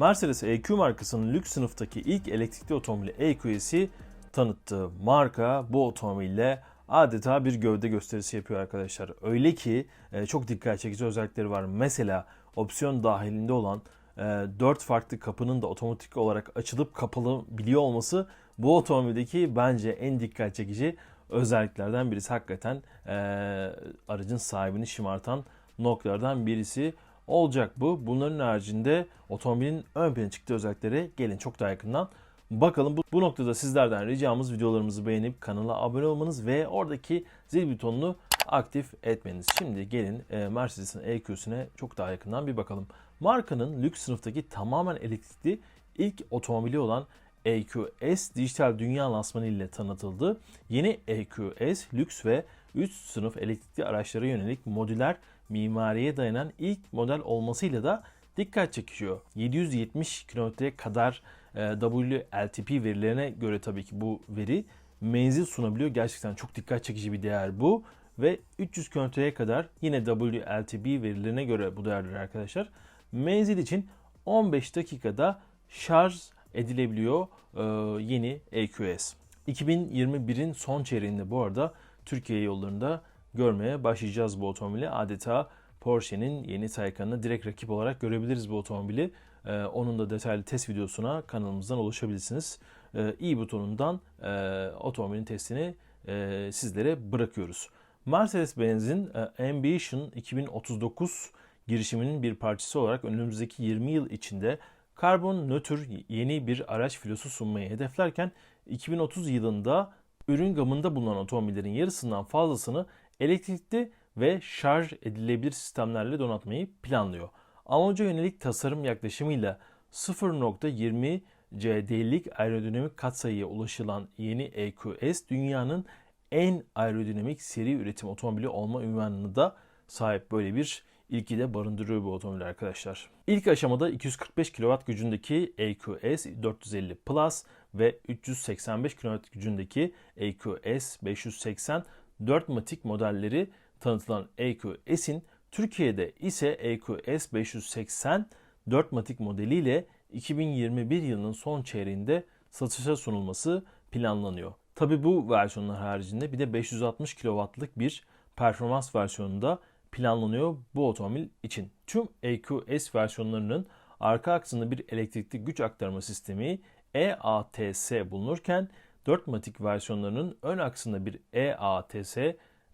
Mercedes EQ markasının lüks sınıftaki ilk elektrikli otomobili EQS'i tanıttığı marka bu otomobille adeta bir gövde gösterisi yapıyor arkadaşlar. Öyle ki e, çok dikkat çekici özellikleri var. Mesela opsiyon dahilinde olan 4 farklı kapının da otomatik olarak açılıp kapalı biliyor olması bu otomobildeki bence en dikkat çekici özelliklerden birisi. Hakikaten e, aracın sahibini şımartan noktalardan birisi olacak bu. Bunların haricinde otomobilin ön plana çıktığı özelliklere gelin çok daha yakından bakalım. Bu, bu noktada sizlerden ricamız videolarımızı beğenip kanala abone olmanız ve oradaki zil butonunu aktif etmeniz. Şimdi gelin e, Mercedes'in EQ'süne çok daha yakından bir bakalım. Markanın lüks sınıftaki tamamen elektrikli ilk otomobili olan EQS dijital dünya lansmanı ile tanıtıldı. Yeni EQS lüks ve üst sınıf elektrikli araçlara yönelik modüler mimariye dayanan ilk model olmasıyla da dikkat çekiyor. 770 kilometreye kadar e, WLTP verilerine göre tabii ki bu veri menzil sunabiliyor. Gerçekten çok dikkat çekici bir değer bu. Ve 300 kilometreye kadar yine WLTP verilerine göre bu değerler arkadaşlar. Menzil için 15 dakikada şarj edilebiliyor e, yeni EQS. 2021'in son çeyreğinde bu arada Türkiye yollarında görmeye başlayacağız bu otomobili. Adeta Porsche'nin yeni Taycan'ı direkt rakip olarak görebiliriz bu otomobili. Ee, onun da detaylı test videosuna kanalımızdan ulaşabilirsiniz. Ee, i butonundan e, otomobilin testini e, sizlere bırakıyoruz. Mercedes-Benz'in e, Ambition 2039 girişiminin bir parçası olarak önümüzdeki 20 yıl içinde karbon nötr yeni bir araç filosu sunmayı hedeflerken 2030 yılında ürün gamında bulunan otomobillerin yarısından fazlasını elektrikli ve şarj edilebilir sistemlerle donatmayı planlıyor. Amaca yönelik tasarım yaklaşımıyla 0.20 CD'lik aerodinamik katsayıya ulaşılan yeni EQS dünyanın en aerodinamik seri üretim otomobili olma ünvanını da sahip böyle bir ilki de barındırıyor bu otomobil arkadaşlar. İlk aşamada 245 kW gücündeki EQS 450 Plus ve 385 kW gücündeki EQS 580 4 matik modelleri tanıtılan EQS'in Türkiye'de ise EQS 580 4 matik modeliyle 2021 yılının son çeyreğinde satışa sunulması planlanıyor. Tabi bu versiyonlar haricinde bir de 560 kW'lık bir performans versiyonunda planlanıyor bu otomobil için. Tüm EQS versiyonlarının arka aksında bir elektrikli güç aktarma sistemi EATS bulunurken 4 matik versiyonlarının ön aksında bir EATS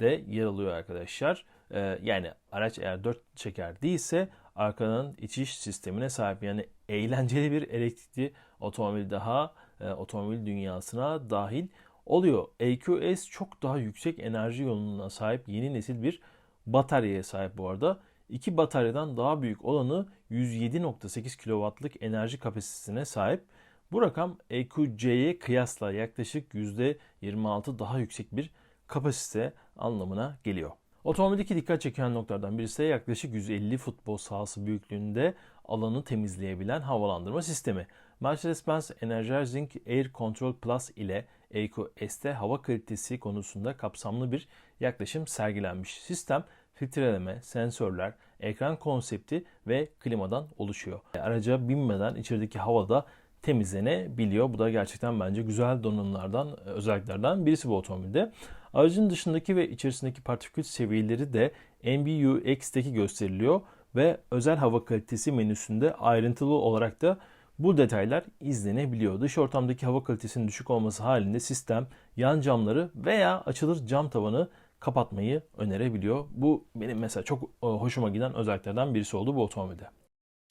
de yer alıyor arkadaşlar. Ee, yani araç eğer 4 çeker değilse arkadan itiş sistemine sahip. Yani eğlenceli bir elektrikli otomobil daha e, otomobil dünyasına dahil oluyor. EQS çok daha yüksek enerji yoğunluğuna sahip yeni nesil bir bataryaya sahip bu arada. İki bataryadan daha büyük olanı 107.8 kW'lık enerji kapasitesine sahip. Bu rakam EQC'ye kıyasla yaklaşık %26 daha yüksek bir kapasite anlamına geliyor. Otomobildeki dikkat çeken noktalardan birisi yaklaşık 150 futbol sahası büyüklüğünde alanı temizleyebilen havalandırma sistemi. Mercedes-Benz Energizing Air Control Plus ile EQS'te hava kalitesi konusunda kapsamlı bir yaklaşım sergilenmiş. Sistem filtreleme, sensörler, ekran konsepti ve klimadan oluşuyor. Araca binmeden içerideki havada temizlenebiliyor. Bu da gerçekten bence güzel donanımlardan, özelliklerden birisi bu otomobilde. Aracın dışındaki ve içerisindeki partikül seviyeleri de MBUX'teki gösteriliyor ve özel hava kalitesi menüsünde ayrıntılı olarak da bu detaylar izlenebiliyor. Dış ortamdaki hava kalitesinin düşük olması halinde sistem yan camları veya açılır cam tavanı kapatmayı önerebiliyor. Bu benim mesela çok e, hoşuma giden özelliklerden birisi oldu bu otomobilde.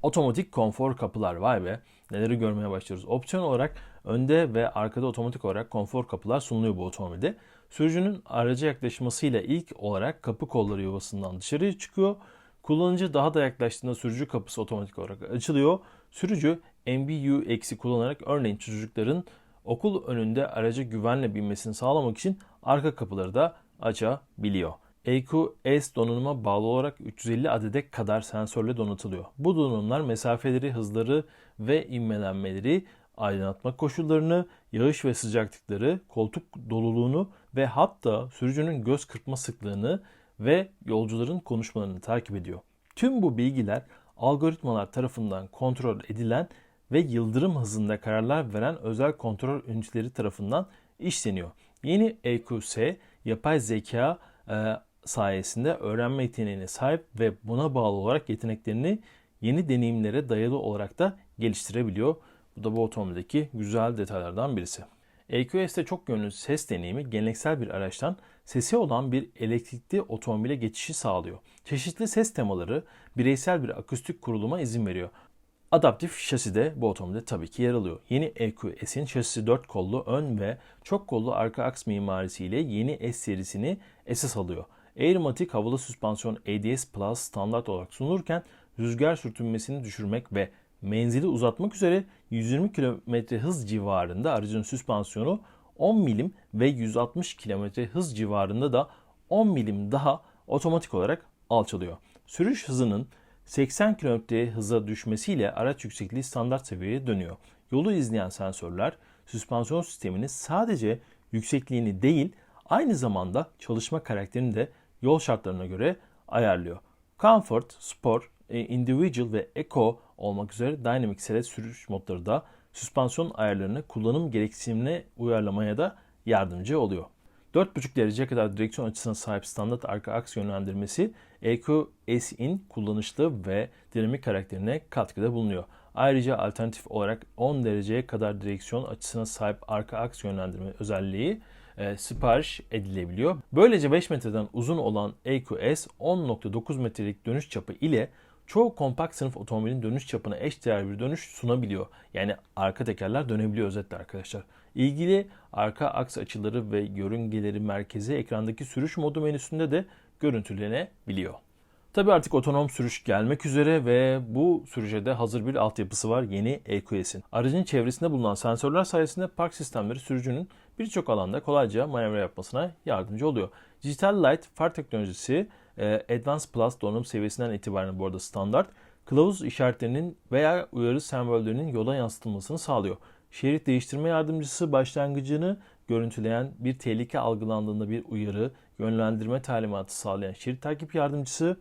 Otomatik konfor kapılar vay be neleri görmeye başlıyoruz. Opsiyon olarak önde ve arkada otomatik olarak konfor kapılar sunuluyor bu otomobilde. Sürücünün araca yaklaşmasıyla ilk olarak kapı kolları yuvasından dışarı çıkıyor. Kullanıcı daha da yaklaştığında sürücü kapısı otomatik olarak açılıyor. Sürücü MBUX'i kullanarak örneğin çocukların okul önünde araca güvenle binmesini sağlamak için arka kapıları da açabiliyor. EQS donanıma bağlı olarak 350 adede kadar sensörle donatılıyor. Bu donanımlar mesafeleri, hızları ve inmelenmeleri, aydınlatma koşullarını, yağış ve sıcaklıkları, koltuk doluluğunu ve hatta sürücünün göz kırpma sıklığını ve yolcuların konuşmalarını takip ediyor. Tüm bu bilgiler algoritmalar tarafından kontrol edilen ve yıldırım hızında kararlar veren özel kontrol üniteleri tarafından işleniyor. Yeni EQS yapay zeka e, sayesinde öğrenme yeteneğine sahip ve buna bağlı olarak yeteneklerini yeni deneyimlere dayalı olarak da geliştirebiliyor. Bu da bu otomobildeki güzel detaylardan birisi. EQS'te çok yönlü ses deneyimi geleneksel bir araçtan sesi olan bir elektrikli otomobile geçişi sağlıyor. Çeşitli ses temaları bireysel bir akustik kuruluma izin veriyor. Adaptif şasi de bu otomobilde tabii ki yer alıyor. Yeni EQS'in şasisi 4 kollu ön ve çok kollu arka aks mimarisiyle yeni S serisini esas alıyor. Airmatic havalı süspansiyon ADS Plus standart olarak sunulurken rüzgar sürtünmesini düşürmek ve menzili uzatmak üzere 120 km hız civarında aracın süspansiyonu 10 milim ve 160 km hız civarında da 10 milim daha otomatik olarak alçalıyor. Sürüş hızının 80 km hıza düşmesiyle araç yüksekliği standart seviyeye dönüyor. Yolu izleyen sensörler süspansiyon sistemini sadece yüksekliğini değil aynı zamanda çalışma karakterini de yol şartlarına göre ayarlıyor. Comfort, Sport, Individual ve Eco olmak üzere Dynamic Select sürüş modları da süspansiyon ayarlarını kullanım gereksinimine uyarlamaya da yardımcı oluyor. 4,5 dereceye kadar direksiyon açısına sahip standart arka aks yönlendirmesi EQS'in kullanışlı ve dinamik karakterine katkıda bulunuyor. Ayrıca alternatif olarak 10 dereceye kadar direksiyon açısına sahip arka aks yönlendirme özelliği e, sipariş edilebiliyor. Böylece 5 metreden uzun olan EQS 10.9 metrelik dönüş çapı ile çoğu kompakt sınıf otomobilin dönüş çapına eş değer bir dönüş sunabiliyor. Yani arka tekerler dönebiliyor özetle arkadaşlar. İlgili arka aks açıları ve yörüngeleri merkezi ekrandaki sürüş modu menüsünde de görüntülenebiliyor. Tabi artık otonom sürüş gelmek üzere ve bu sürüce de hazır bir altyapısı var yeni EQS'in. Aracın çevresinde bulunan sensörler sayesinde park sistemleri sürücünün birçok alanda kolayca manevra yapmasına yardımcı oluyor. Digital Light far teknolojisi e, Advanced Plus donanım seviyesinden itibaren bu arada standart. Kılavuz işaretlerinin veya uyarı sembollerinin yola yansıtılmasını sağlıyor. Şerit değiştirme yardımcısı başlangıcını görüntüleyen bir tehlike algılandığında bir uyarı, yönlendirme talimatı sağlayan şerit takip yardımcısı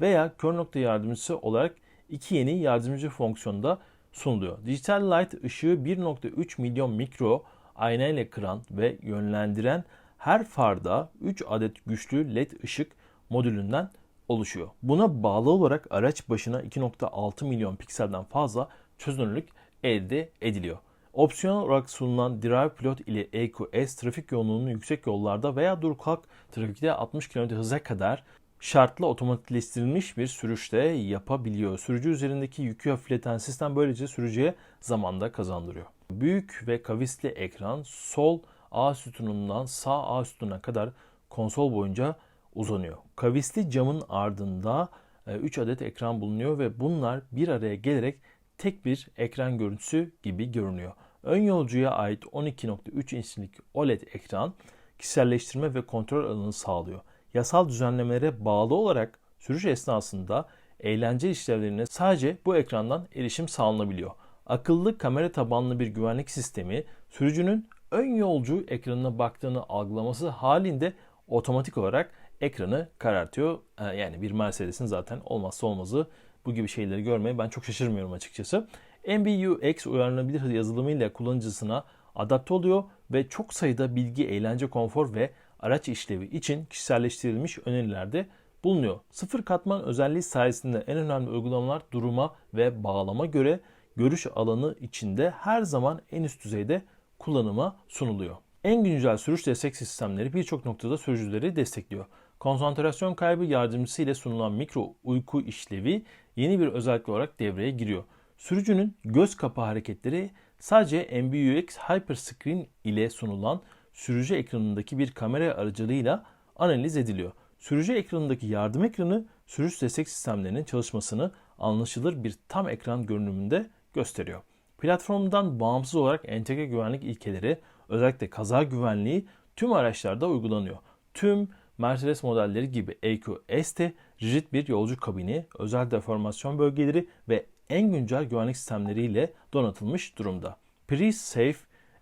veya kör nokta yardımcısı olarak iki yeni yardımcı fonksiyonda sunuluyor. Digital Light ışığı 1.3 milyon mikro ayna ile kıran ve yönlendiren her farda 3 adet güçlü LED ışık modülünden oluşuyor. Buna bağlı olarak araç başına 2.6 milyon pikselden fazla çözünürlük elde ediliyor. Opsiyonel olarak sunulan Drive Pilot ile EQS trafik yoğunluğunu yüksek yollarda veya dur kalk trafikte 60 km hıza kadar şartlı otomatikleştirilmiş bir sürüşte yapabiliyor. Sürücü üzerindeki yükü hafifleten sistem böylece sürücüye zamanda kazandırıyor. Büyük ve kavisli ekran sol A sütunundan sağ A sütununa kadar konsol boyunca uzanıyor. Kavisli camın ardında 3 adet ekran bulunuyor ve bunlar bir araya gelerek tek bir ekran görüntüsü gibi görünüyor. Ön yolcuya ait 12.3 inçlik OLED ekran kişiselleştirme ve kontrol alanını sağlıyor. Yasal düzenlemelere bağlı olarak sürüş esnasında eğlence işlevlerine sadece bu ekrandan erişim sağlanabiliyor. Akıllı kamera tabanlı bir güvenlik sistemi sürücünün ön yolcu ekranına baktığını algılaması halinde otomatik olarak ekranı karartıyor. Ee, yani bir Mercedes'in zaten olmazsa olmazı bu gibi şeyleri görmeye ben çok şaşırmıyorum açıkçası. MBUX uyarlanabilir yazılımıyla kullanıcısına adapte oluyor ve çok sayıda bilgi, eğlence, konfor ve araç işlevi için kişiselleştirilmiş önerilerde bulunuyor. Sıfır katman özelliği sayesinde en önemli uygulamalar duruma ve bağlama göre görüş alanı içinde her zaman en üst düzeyde kullanıma sunuluyor. En güncel sürüş destek sistemleri birçok noktada sürücüleri destekliyor. Konsantrasyon kaybı yardımcısı sunulan mikro uyku işlevi yeni bir özellik olarak devreye giriyor. Sürücünün göz kapağı hareketleri sadece MBUX Hyperscreen ile sunulan sürücü ekranındaki bir kamera aracılığıyla analiz ediliyor. Sürücü ekranındaki yardım ekranı sürüş destek sistemlerinin çalışmasını anlaşılır bir tam ekran görünümünde gösteriyor. Platformdan bağımsız olarak entegre güvenlik ilkeleri özellikle kaza güvenliği tüm araçlarda uygulanıyor. Tüm Mercedes modelleri gibi EQS'te rigid bir yolcu kabini, özel deformasyon bölgeleri ve en güncel güvenlik sistemleriyle donatılmış durumda. Pre-Safe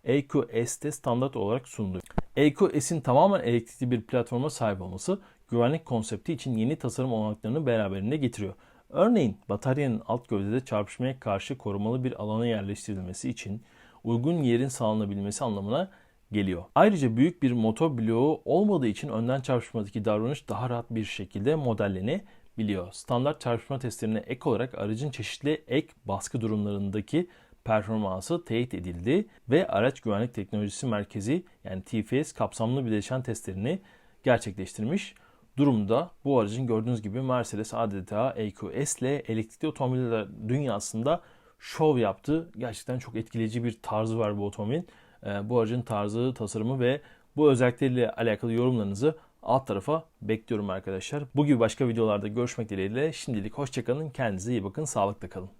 EQS'te standart olarak sunuluyor. EQS'in tamamen elektrikli bir platforma sahip olması güvenlik konsepti için yeni tasarım olanaklarını beraberinde getiriyor. Örneğin bataryanın alt gövdede çarpışmaya karşı korumalı bir alana yerleştirilmesi için uygun yerin sağlanabilmesi anlamına geliyor. Ayrıca büyük bir motor bloğu olmadığı için önden çarpışmadaki davranış daha rahat bir şekilde modellenebiliyor. Standart çarpışma testlerine ek olarak aracın çeşitli ek baskı durumlarındaki performansı teyit edildi ve Araç Güvenlik Teknolojisi Merkezi yani TFS kapsamlı bileşen testlerini gerçekleştirmiş durumda. Bu aracın gördüğünüz gibi Mercedes adeta EQS ile elektrikli otomobiller dünyasında şov yaptı. Gerçekten çok etkileyici bir tarzı var bu otomobilin. Ee, Bu aracın tarzı, tasarımı ve bu özellikleriyle alakalı yorumlarınızı alt tarafa bekliyorum arkadaşlar. Bu gibi başka videolarda görüşmek dileğiyle şimdilik hoşçakalın. Kendinize iyi bakın. Sağlıkla kalın.